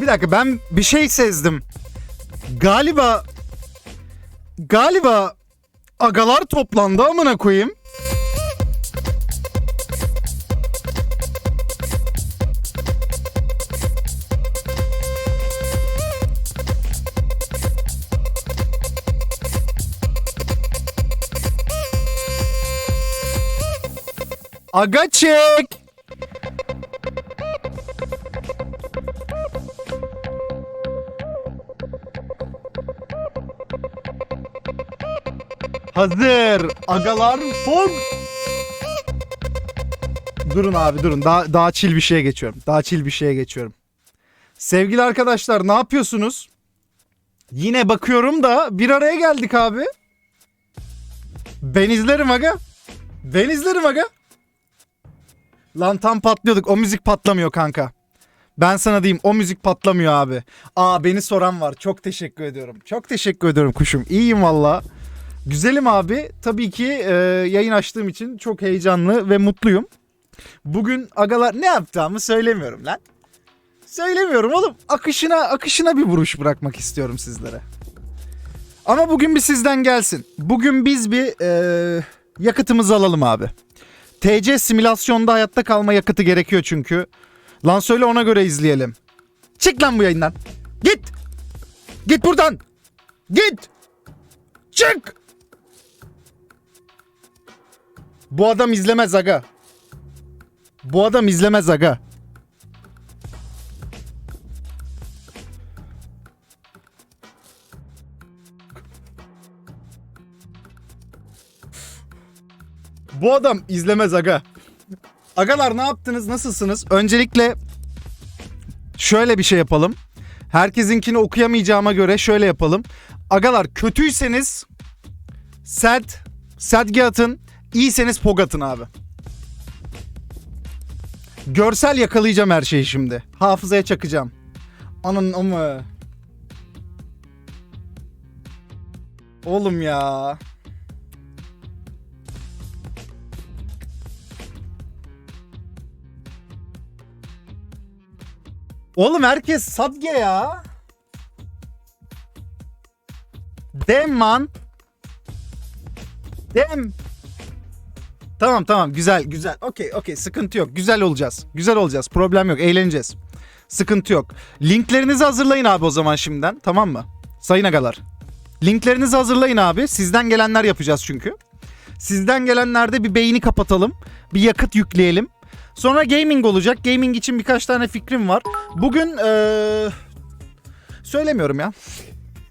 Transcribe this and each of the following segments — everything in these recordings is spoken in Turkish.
Bir dakika ben bir şey sezdim. Galiba galiba agalar toplandı amına koyayım. Aga çek. Hazır. Agalar fog. Durun abi durun. Daha daha chill bir şeye geçiyorum. Daha chill bir şeye geçiyorum. Sevgili arkadaşlar ne yapıyorsunuz? Yine bakıyorum da bir araya geldik abi. Ben izlerim aga. Ben izlerim aga. Lan tam patlıyorduk. O müzik patlamıyor kanka. Ben sana diyeyim o müzik patlamıyor abi. Aa beni soran var. Çok teşekkür ediyorum. Çok teşekkür ediyorum kuşum. İyiyim valla. Güzelim abi. Tabii ki e, yayın açtığım için çok heyecanlı ve mutluyum. Bugün agalar ne yapacağımı söylemiyorum lan. Söylemiyorum oğlum. Akışına akışına bir vuruş bırakmak istiyorum sizlere. Ama bugün bir sizden gelsin. Bugün biz bir e, yakıtımızı alalım abi. TC simülasyonda hayatta kalma yakıtı gerekiyor çünkü. Lan söyle ona göre izleyelim. Çık lan bu yayından. Git. Git buradan. Git. Çık. Bu adam izlemez aga. Bu adam izlemez aga. Bu adam izlemez aga. Agalar ne yaptınız? Nasılsınız? Öncelikle şöyle bir şey yapalım. Herkesinkini okuyamayacağıma göre şöyle yapalım. Agalar kötüyseniz sad, sadge atın. İyiyseniz pog atın abi. Görsel yakalayacağım her şeyi şimdi. Hafızaya çakacağım. Anın ama. Oğlum ya. Oğlum herkes sadge ya. Dem man. Dem. Tamam tamam güzel güzel. Okey okey sıkıntı yok. Güzel olacağız. Güzel olacağız. Problem yok. Eğleneceğiz. Sıkıntı yok. Linklerinizi hazırlayın abi o zaman şimdiden. Tamam mı? Sayın agalar. Linklerinizi hazırlayın abi. Sizden gelenler yapacağız çünkü. Sizden gelenlerde bir beyni kapatalım. Bir yakıt yükleyelim. Sonra gaming olacak. Gaming için birkaç tane fikrim var. Bugün eee söylemiyorum ya.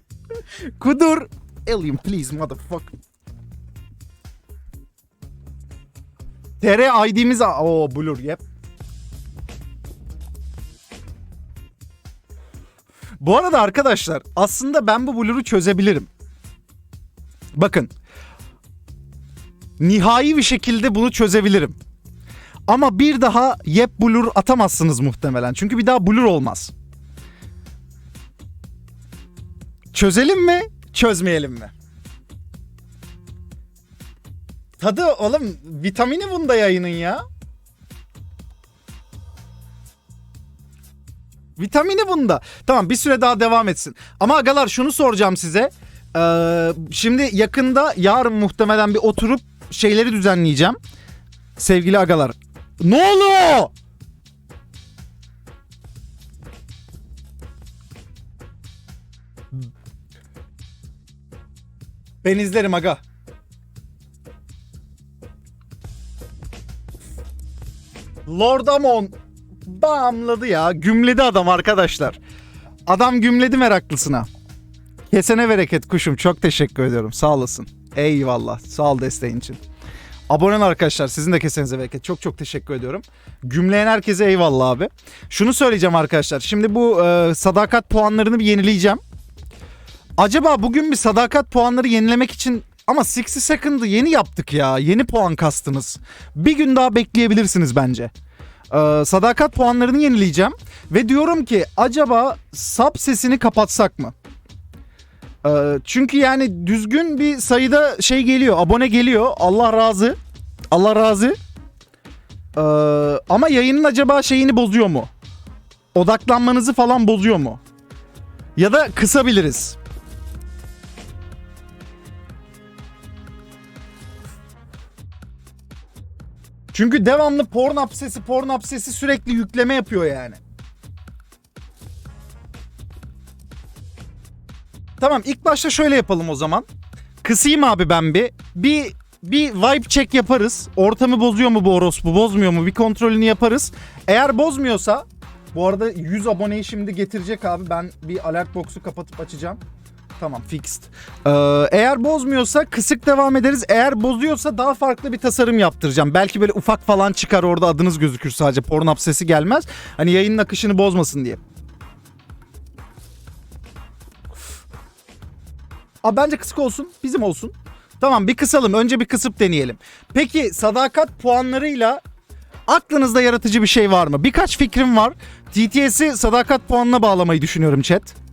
Kudur Alien please motherfucker. TR ID'miz o blur yep. Bu arada arkadaşlar aslında ben bu blur'u çözebilirim. Bakın. Nihai bir şekilde bunu çözebilirim. Ama bir daha yep blur atamazsınız muhtemelen. Çünkü bir daha blur olmaz. Çözelim mi? Çözmeyelim mi? Tadı oğlum vitamini bunda yayının ya. Vitamini bunda. Tamam bir süre daha devam etsin. Ama agalar şunu soracağım size. Ee, şimdi yakında yarın muhtemelen bir oturup şeyleri düzenleyeceğim. Sevgili agalar. Ne oluyor? Ben izlerim aga. Lord Amon bağımladı ya. Gümledi adam arkadaşlar. Adam gümledi meraklısına. Kesene bereket kuşum. Çok teşekkür ediyorum. Sağ olasın. Eyvallah. Sağ ol desteğin için. Abonen arkadaşlar sizin de kesenize bereket. Çok çok teşekkür ediyorum. Gümleyen herkese eyvallah abi. Şunu söyleyeceğim arkadaşlar. Şimdi bu e, sadakat puanlarını bir yenileyeceğim. Acaba bugün bir sadakat puanları yenilemek için ama 60 second'ı yeni yaptık ya. Yeni puan kastınız. Bir gün daha bekleyebilirsiniz bence. Ee, sadakat puanlarını yenileyeceğim. Ve diyorum ki acaba sub sesini kapatsak mı? Ee, çünkü yani düzgün bir sayıda şey geliyor. Abone geliyor. Allah razı. Allah razı. Ee, ama yayının acaba şeyini bozuyor mu? odaklanmanızı falan bozuyor mu? Ya da kısabiliriz. Çünkü devamlı porn sesi, porn sesi sürekli yükleme yapıyor yani. Tamam ilk başta şöyle yapalım o zaman. Kısayım abi ben bir. Bir bir vibe check yaparız. Ortamı bozuyor mu bu orospu, bozmuyor mu? Bir kontrolünü yaparız. Eğer bozmuyorsa bu arada 100 aboneyi şimdi getirecek abi. Ben bir alert box'u kapatıp açacağım. Tamam fixed. Ee, eğer bozmuyorsa kısık devam ederiz. Eğer bozuyorsa daha farklı bir tasarım yaptıracağım. Belki böyle ufak falan çıkar orada adınız gözükür sadece. Pornhub sesi gelmez. Hani yayının akışını bozmasın diye. Aa, bence kısık olsun. Bizim olsun. Tamam bir kısalım. Önce bir kısıp deneyelim. Peki sadakat puanlarıyla aklınızda yaratıcı bir şey var mı? Birkaç fikrim var. TTS'i sadakat puanına bağlamayı düşünüyorum chat.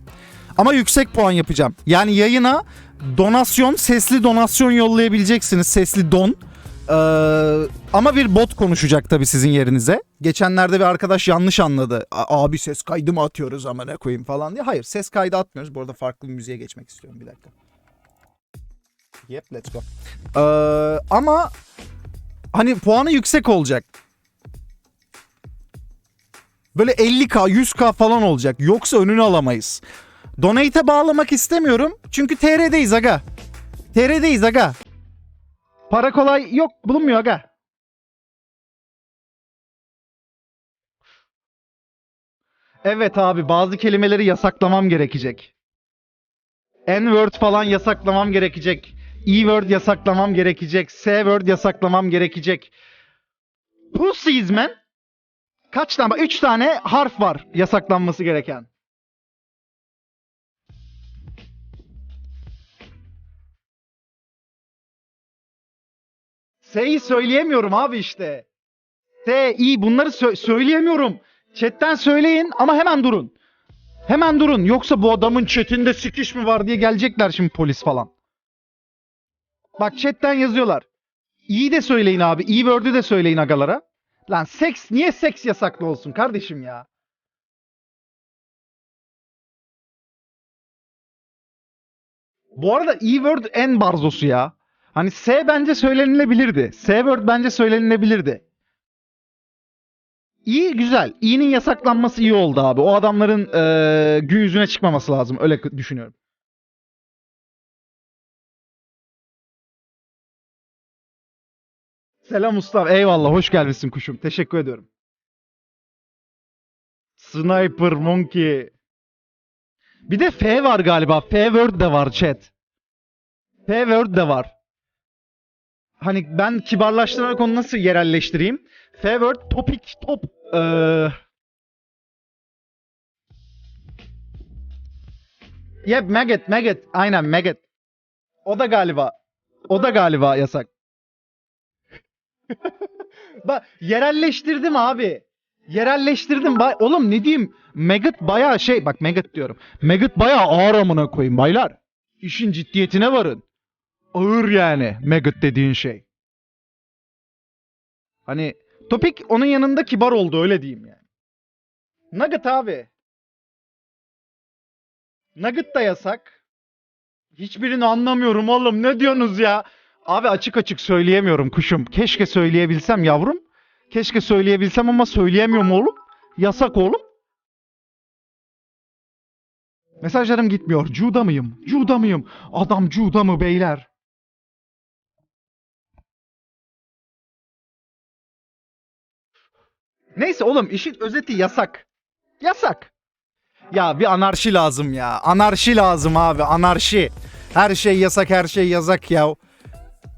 Ama yüksek puan yapacağım. Yani yayına donasyon, sesli donasyon yollayabileceksiniz. Sesli don. Ee, ama bir bot konuşacak tabii sizin yerinize. Geçenlerde bir arkadaş yanlış anladı. Abi ses kaydı mı atıyoruz ama ne koyayım falan diye. Hayır ses kaydı atmıyoruz. Bu arada farklı bir müziğe geçmek istiyorum bir dakika. Yep let's go. Ee, ama hani puanı yüksek olacak. Böyle 50k 100k falan olacak. Yoksa önünü alamayız. Donate'e bağlamak istemiyorum. Çünkü TR'deyiz aga. TR'deyiz aga. Para kolay yok bulunmuyor aga. Evet abi bazı kelimeleri yasaklamam gerekecek. N-word falan yasaklamam gerekecek. E-word yasaklamam gerekecek. S-word yasaklamam gerekecek. Pussies man. Kaç tane? Üç tane harf var yasaklanması gereken. S'yi söyleyemiyorum abi işte. S, I bunları sö- söyleyemiyorum. Chatten söyleyin ama hemen durun. Hemen durun. Yoksa bu adamın chatinde sikiş mi var diye gelecekler şimdi polis falan. Bak chatten yazıyorlar. İyi de söyleyin abi. İyi word'ü de söyleyin agalara. Lan seks niye seks yasaklı olsun kardeşim ya? Bu arada E-word en barzosu ya. Hani S bence söylenilebilirdi. S-word bence söylenilebilirdi. İyi güzel. İ'nin yasaklanması iyi oldu abi. O adamların eee gün yüzüne çıkmaması lazım. Öyle düşünüyorum. Selam Mustafa. Eyvallah. Hoş gelmişsin kuşum. Teşekkür ediyorum. Sniper Monkey. Bir de F var galiba. F word de var chat. F word de var. Hani ben kibarlaştırarak onu nasıl yerelleştireyim? F word topic top eee Yep maggot maggot aynen maggot. O da galiba. O da galiba yasak. Bak yerelleştirdim abi. Yerelleştirdim. Ba- Oğlum ne diyeyim? Maggot bayağı şey bak maggot diyorum. Maggot bayağı ağır amına koyayım baylar. İşin ciddiyetine varın. Ağır yani maggot dediğin şey. Hani Topik onun yanında kibar oldu öyle diyeyim yani. Nugget abi. Nugget da yasak. Hiçbirini anlamıyorum oğlum. Ne diyorsunuz ya? Abi açık açık söyleyemiyorum kuşum. Keşke söyleyebilsem yavrum. Keşke söyleyebilsem ama söyleyemiyorum oğlum. Yasak oğlum. Mesajlarım gitmiyor. Cuda mıyım? Cuda mıyım? Adam Cuda mı beyler? Neyse oğlum işin özeti yasak. Yasak. Ya bir anarşi lazım ya. Anarşi lazım abi. Anarşi. Her şey yasak, her şey yasak ya.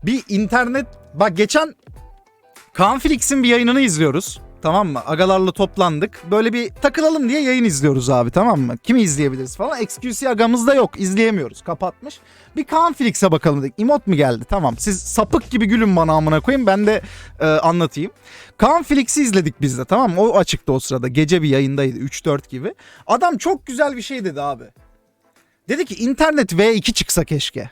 Bir internet... Bak geçen Kanflix'in bir yayınını izliyoruz. Tamam mı? Agalarla toplandık. Böyle bir takılalım diye yayın izliyoruz abi tamam mı? Kimi izleyebiliriz falan. XQC agamızda yok. izleyemiyoruz. Kapatmış. Bir Kanflix'e bakalım dedik. Emot mu geldi? Tamam. Siz sapık gibi gülün bana amına koyayım. Ben de e, anlatayım. Kanflix'i izledik biz de tamam mı? O açıktı o sırada. Gece bir yayındaydı. 3-4 gibi. Adam çok güzel bir şey dedi abi. Dedi ki internet V2 çıksa keşke.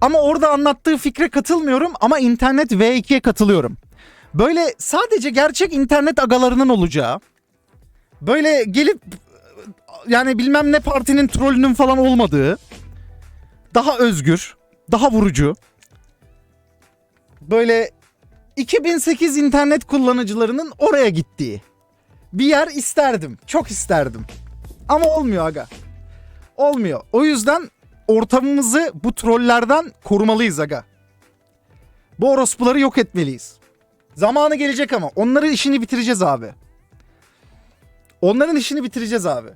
Ama orada anlattığı fikre katılmıyorum ama internet V2'ye katılıyorum. Böyle sadece gerçek internet agalarının olacağı Böyle gelip yani bilmem ne partinin trollünün falan olmadığı daha özgür, daha vurucu. Böyle 2008 internet kullanıcılarının oraya gittiği bir yer isterdim. Çok isterdim. Ama olmuyor aga. Olmuyor. O yüzden ortamımızı bu trollerden korumalıyız aga. Bu orospuları yok etmeliyiz. Zamanı gelecek ama onların işini bitireceğiz abi. Onların işini bitireceğiz abi.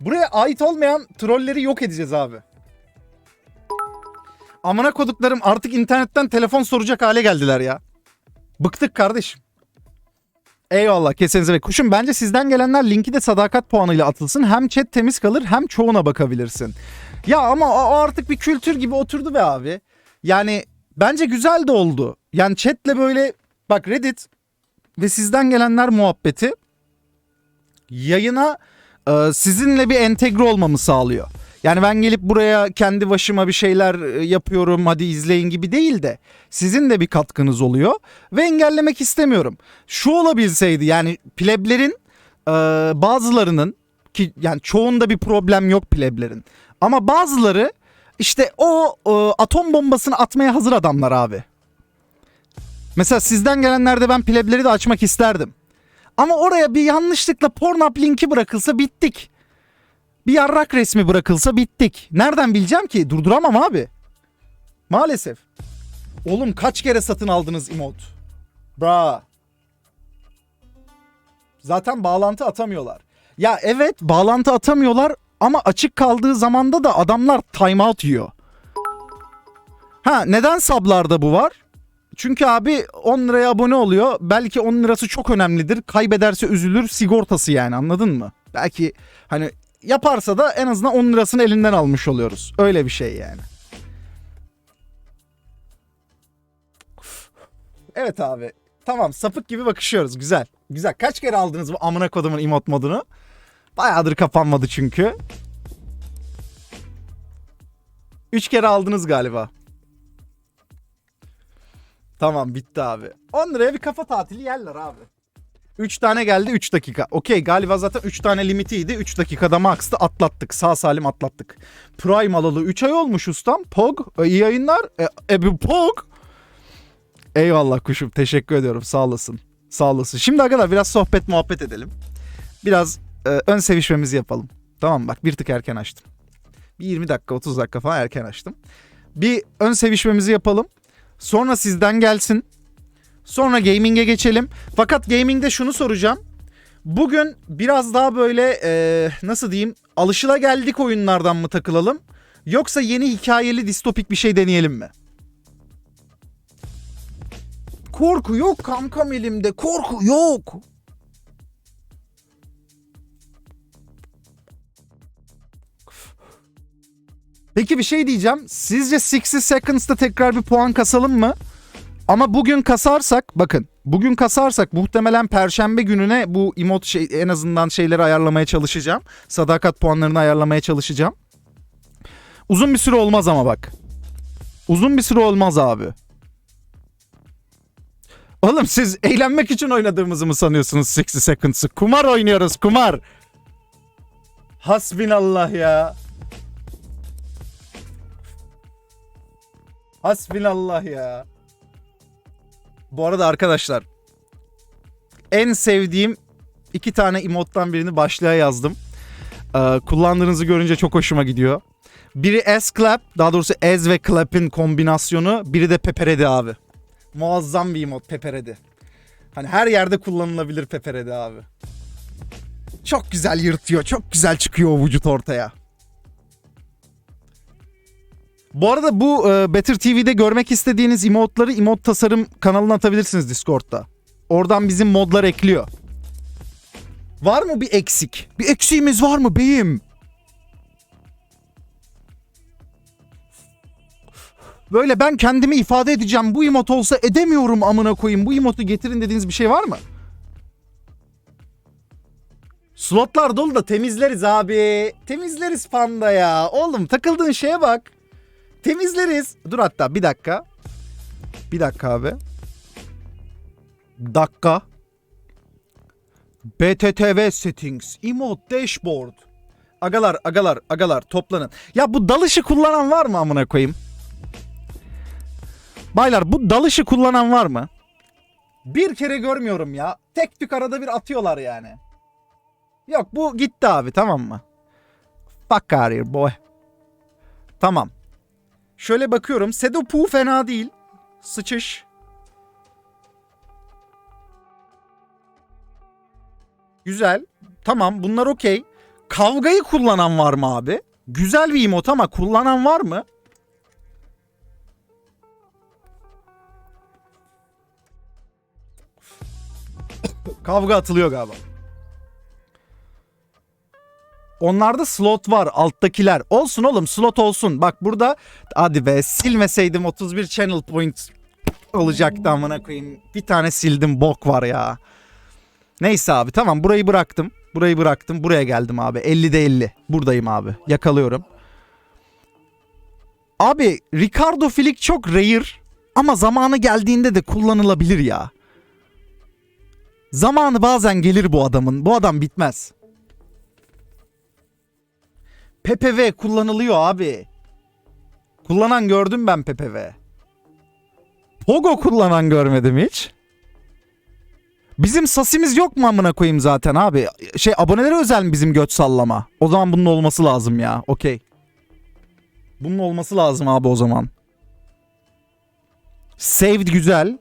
Buraya ait olmayan trolleri yok edeceğiz abi. Amına koduklarım artık internetten telefon soracak hale geldiler ya. Bıktık kardeşim. Eyvallah kesenize ve kuşum bence sizden gelenler linki de sadakat puanıyla atılsın. Hem chat temiz kalır hem çoğuna bakabilirsin. Ya ama o artık bir kültür gibi oturdu be abi. Yani bence güzel de oldu. Yani chatle böyle bak Reddit ve sizden gelenler muhabbeti yayına e, sizinle bir entegre olmamı sağlıyor. Yani ben gelip buraya kendi başıma bir şeyler e, yapıyorum hadi izleyin gibi değil de sizin de bir katkınız oluyor ve engellemek istemiyorum. Şu olabilseydi yani pleblerin e, bazılarının ki yani çoğunda bir problem yok pleblerin ama bazıları işte o e, atom bombasını atmaya hazır adamlar abi. Mesela sizden gelenlerde ben plebleri de açmak isterdim. Ama oraya bir yanlışlıkla Pornhub linki bırakılsa bittik. Bir yarrak resmi bırakılsa bittik. Nereden bileceğim ki? Durduramam abi. Maalesef. Oğlum kaç kere satın aldınız emote? Bra. Zaten bağlantı atamıyorlar. Ya evet bağlantı atamıyorlar ama açık kaldığı zamanda da adamlar timeout yiyor. Ha neden sablarda bu var? Çünkü abi 10 liraya abone oluyor. Belki 10 lirası çok önemlidir. Kaybederse üzülür sigortası yani anladın mı? Belki hani yaparsa da en azından 10 lirasını elinden almış oluyoruz. Öyle bir şey yani. Evet abi. Tamam sapık gibi bakışıyoruz. Güzel. Güzel. Kaç kere aldınız bu amına kodumun emot modunu? Bayağıdır kapanmadı çünkü. 3 kere aldınız galiba. Tamam bitti abi. 10 liraya bir kafa tatili yerler abi. 3 tane geldi 3 dakika. Okey galiba zaten 3 tane limitiydi. 3 dakikada max'tı atlattık. Sağ salim atlattık. Prime alalı 3 ay olmuş ustam. Pog e, iyi yayınlar. E, e Pog. Eyvallah kuşum teşekkür ediyorum sağ olasın. Sağ olasın. Şimdi arkadaşlar biraz sohbet muhabbet edelim. Biraz e, ön sevişmemizi yapalım. Tamam bak bir tık erken açtım. Bir 20 dakika 30 dakika falan erken açtım. Bir ön sevişmemizi yapalım. Sonra sizden gelsin. Sonra gaming'e geçelim. Fakat gaming'de şunu soracağım. Bugün biraz daha böyle e, nasıl diyeyim alışılageldik oyunlardan mı takılalım? Yoksa yeni hikayeli distopik bir şey deneyelim mi? Korku yok kankam elimde. Korku yok. Peki bir şey diyeceğim. Sizce 60 Seconds'ta tekrar bir puan kasalım mı? Ama bugün kasarsak bakın bugün kasarsak muhtemelen perşembe gününe bu emot şey en azından şeyleri ayarlamaya çalışacağım. Sadakat puanlarını ayarlamaya çalışacağım. Uzun bir süre olmaz ama bak. Uzun bir süre olmaz abi. Oğlum siz eğlenmek için oynadığımızı mı sanıyorsunuz 60 Seconds'ı? Kumar oynuyoruz kumar. Hasbinallah ya. Hasbinallah ya. Bu arada arkadaşlar en sevdiğim iki tane emottan birini başlığa yazdım. Ee, kullandığınızı görünce çok hoşuma gidiyor. Biri S-Clap daha doğrusu Ez ve Clap'in kombinasyonu. Biri de Peperedi abi. Muazzam bir emot Peperedi. Hani her yerde kullanılabilir Peperedi abi. Çok güzel yırtıyor. Çok güzel çıkıyor o vücut ortaya. Bu arada bu e, Better TV'de görmek istediğiniz emotları emot tasarım kanalına atabilirsiniz Discord'da. Oradan bizim modlar ekliyor. Var mı bir eksik? Bir eksiğimiz var mı beyim? Böyle ben kendimi ifade edeceğim. Bu emot olsa edemiyorum amına koyayım. Bu emotu getirin dediğiniz bir şey var mı? Slotlar dolu da temizleriz abi. Temizleriz panda ya. Oğlum takıldığın şeye bak. Temizleriz. Dur hatta bir dakika. Bir dakika abi. Dakika. BTTV settings. Emote dashboard. Agalar agalar agalar toplanın. Ya bu dalışı kullanan var mı amına koyayım? Baylar bu dalışı kullanan var mı? Bir kere görmüyorum ya. Tek tük arada bir atıyorlar yani. Yok bu gitti abi tamam mı? Fuck out here boy. Tamam. Şöyle bakıyorum. Sedopu fena değil. Sıçış. Güzel. Tamam bunlar okey. Kavgayı kullanan var mı abi? Güzel bir emot ama kullanan var mı? Kavga atılıyor galiba. Onlarda slot var alttakiler. Olsun oğlum slot olsun. Bak burada hadi be silmeseydim 31 channel point olacaktı amına koyayım. Bir tane sildim bok var ya. Neyse abi tamam burayı bıraktım. Burayı bıraktım. Buraya geldim abi. 50'de 50. Buradayım abi. Yakalıyorum. Abi Ricardo Filik çok rare ama zamanı geldiğinde de kullanılabilir ya. Zamanı bazen gelir bu adamın. Bu adam bitmez. PPV kullanılıyor abi. Kullanan gördüm ben PPV. Pogo kullanan görmedim hiç. Bizim sasimiz yok mu amına koyayım zaten abi? Şey abonelere özel mi bizim göt sallama? O zaman bunun olması lazım ya. Okey. Bunun olması lazım abi o zaman. Saved güzel.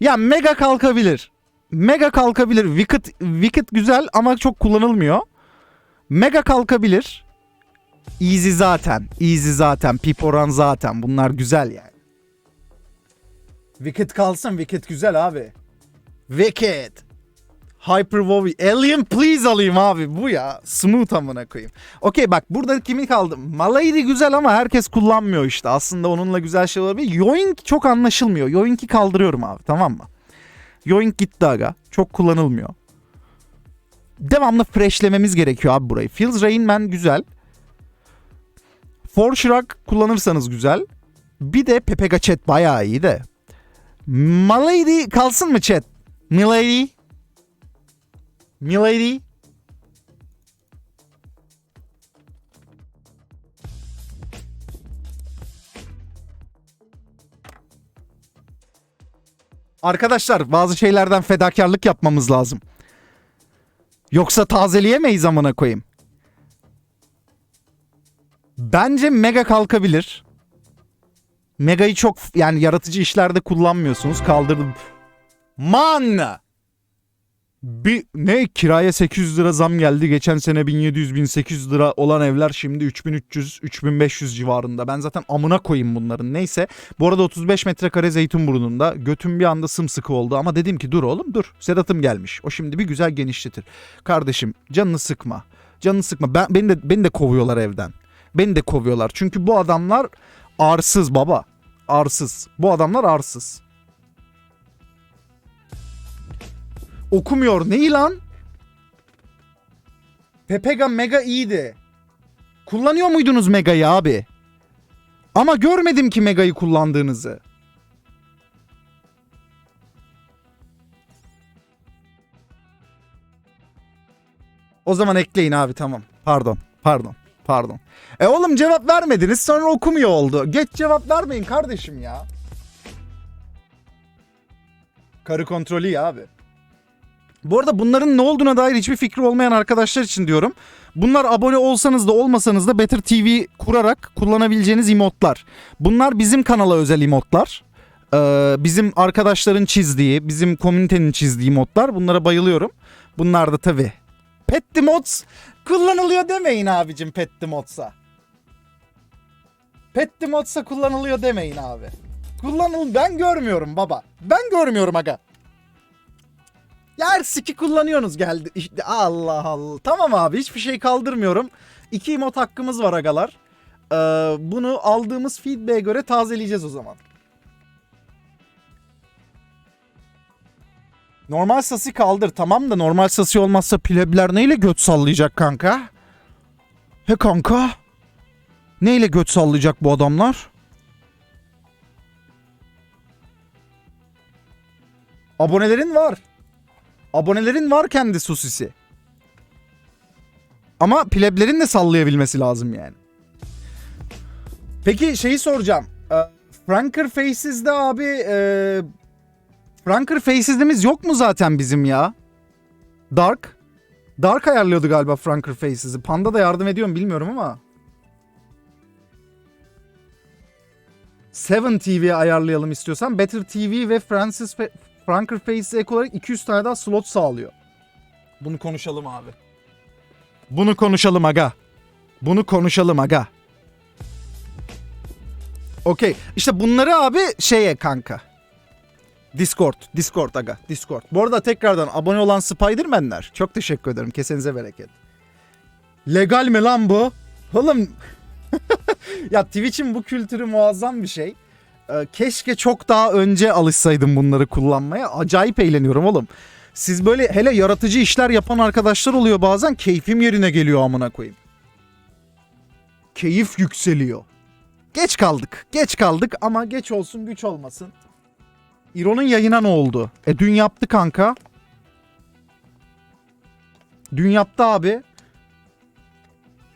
Ya mega kalkabilir. Mega kalkabilir. Wicked, Wicked güzel ama çok kullanılmıyor. Mega kalkabilir. Easy zaten. Easy zaten. Piporan zaten. Bunlar güzel yani. Wicked kalsın. Wicked güzel abi. Wicked. Hyper Wowie. Alien please alayım abi. Bu ya. Smooth amına koyayım. Okey bak burada kimi kaldı? Malady güzel ama herkes kullanmıyor işte. Aslında onunla güzel şey olabilir. Yoink çok anlaşılmıyor. Yoink'i kaldırıyorum abi tamam mı? Yoink gitti aga. Çok kullanılmıyor. Devamlı freshlememiz gerekiyor abi burayı. Feels Rain Man güzel. Forshrug kullanırsanız güzel. Bir de Pepega Chat bayağı iyi de. Milady kalsın mı chat? Milady? Milady? Arkadaşlar bazı şeylerden fedakarlık yapmamız lazım. Yoksa tazeleyemeyiz amına koyayım. Bence mega kalkabilir. Mega'yı çok yani yaratıcı işlerde kullanmıyorsunuz. Kaldırdım. Man! Bir ne kiraya 800 lira zam geldi. Geçen sene 1700 1800 lira olan evler şimdi 3300 3500 civarında. Ben zaten amına koyayım bunların. Neyse. Bu arada 35 metrekare Zeytinburnu'nda götüm bir anda sımsıkı oldu ama dedim ki dur oğlum dur. Sedat'ım gelmiş. O şimdi bir güzel genişletir. Kardeşim canını sıkma. Canını sıkma. Ben beni de beni de kovuyorlar evden. Beni de kovuyorlar. Çünkü bu adamlar arsız baba. Arsız. Bu adamlar arsız. Okumuyor. Neyi lan? Pepega Mega iyiydi. Kullanıyor muydunuz Mega'yı abi? Ama görmedim ki Mega'yı kullandığınızı. O zaman ekleyin abi tamam. Pardon. Pardon. Pardon. E oğlum cevap vermediniz sonra okumuyor oldu. Geç cevap vermeyin kardeşim ya. Karı kontrolü ya abi. Bu arada bunların ne olduğuna dair hiçbir fikri olmayan arkadaşlar için diyorum. Bunlar abone olsanız da olmasanız da Better TV kurarak kullanabileceğiniz emotlar. Bunlar bizim kanala özel emotlar. Ee, bizim arkadaşların çizdiği, bizim komünitenin çizdiği modlar. Bunlara bayılıyorum. Bunlar da tabii. Petty Mods kullanılıyor demeyin abicim. Petty Mods'a kullanılıyor demeyin abi. Kullanıl ben görmüyorum baba. Ben görmüyorum aga. Ya her siki kullanıyorsunuz geldi. İşte Allah Allah. Tamam abi hiçbir şey kaldırmıyorum. İki emot hakkımız var agalar. Ee, bunu aldığımız feedback'e göre tazeleyeceğiz o zaman. Normal sası kaldır tamam da normal sası olmazsa plebler neyle göt sallayacak kanka? He kanka? Neyle göt sallayacak bu adamlar? Abonelerin var. Abonelerin var kendi sosisi. Ama pleblerin de sallayabilmesi lazım yani. Peki şeyi soracağım. Ee, Franker Faces'de abi e, Franker Faces'imiz yok mu zaten bizim ya? Dark. Dark ayarlıyordu galiba Franker Faces'i. Panda da yardım ediyor mu bilmiyorum ama. Seven TV ayarlayalım istiyorsan. Better TV ve Francis Fe- Franker Face'e ek olarak 200 tane daha slot sağlıyor. Bunu konuşalım abi. Bunu konuşalım aga. Bunu konuşalım aga. Okey. İşte bunları abi şeye kanka. Discord. Discord aga. Discord. Bu arada tekrardan abone olan Spiderman'ler. Çok teşekkür ederim. Kesenize bereket. Legal mi lan bu? Oğlum. ya Twitch'in bu kültürü muazzam bir şey. Ee, keşke çok daha önce alışsaydım bunları kullanmaya. Acayip eğleniyorum oğlum. Siz böyle hele yaratıcı işler yapan arkadaşlar oluyor bazen keyfim yerine geliyor amına koyayım. Keyif yükseliyor. Geç kaldık. Geç kaldık ama geç olsun güç olmasın. İro'nun yayına ne oldu? E dün yaptı kanka. Dün yaptı abi.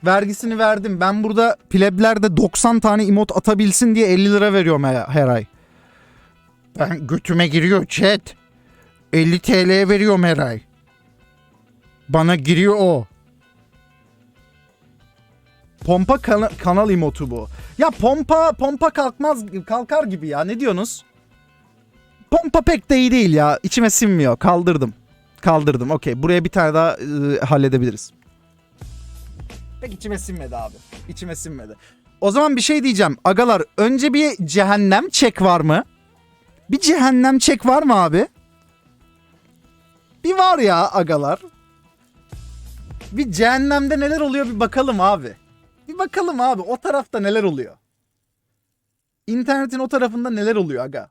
Vergisini verdim. Ben burada pleblerde 90 tane emot atabilsin diye 50 lira veriyorum her, ay. Ben götüme giriyor chat. 50 TL veriyorum her ay. Bana giriyor o. Pompa kana- kanal emotu bu. Ya pompa pompa kalkmaz kalkar gibi ya. Ne diyorsunuz? Pompa pek de iyi değil ya. İçime sinmiyor. Kaldırdım. Kaldırdım. Okey. Buraya bir tane daha e, halledebiliriz. Pek içime sinmedi abi. İçime sinmedi. O zaman bir şey diyeceğim. Agalar önce bir cehennem çek var mı? Bir cehennem çek var mı abi? Bir var ya agalar. Bir cehennemde neler oluyor bir bakalım abi. Bir bakalım abi o tarafta neler oluyor. İnternetin o tarafında neler oluyor aga.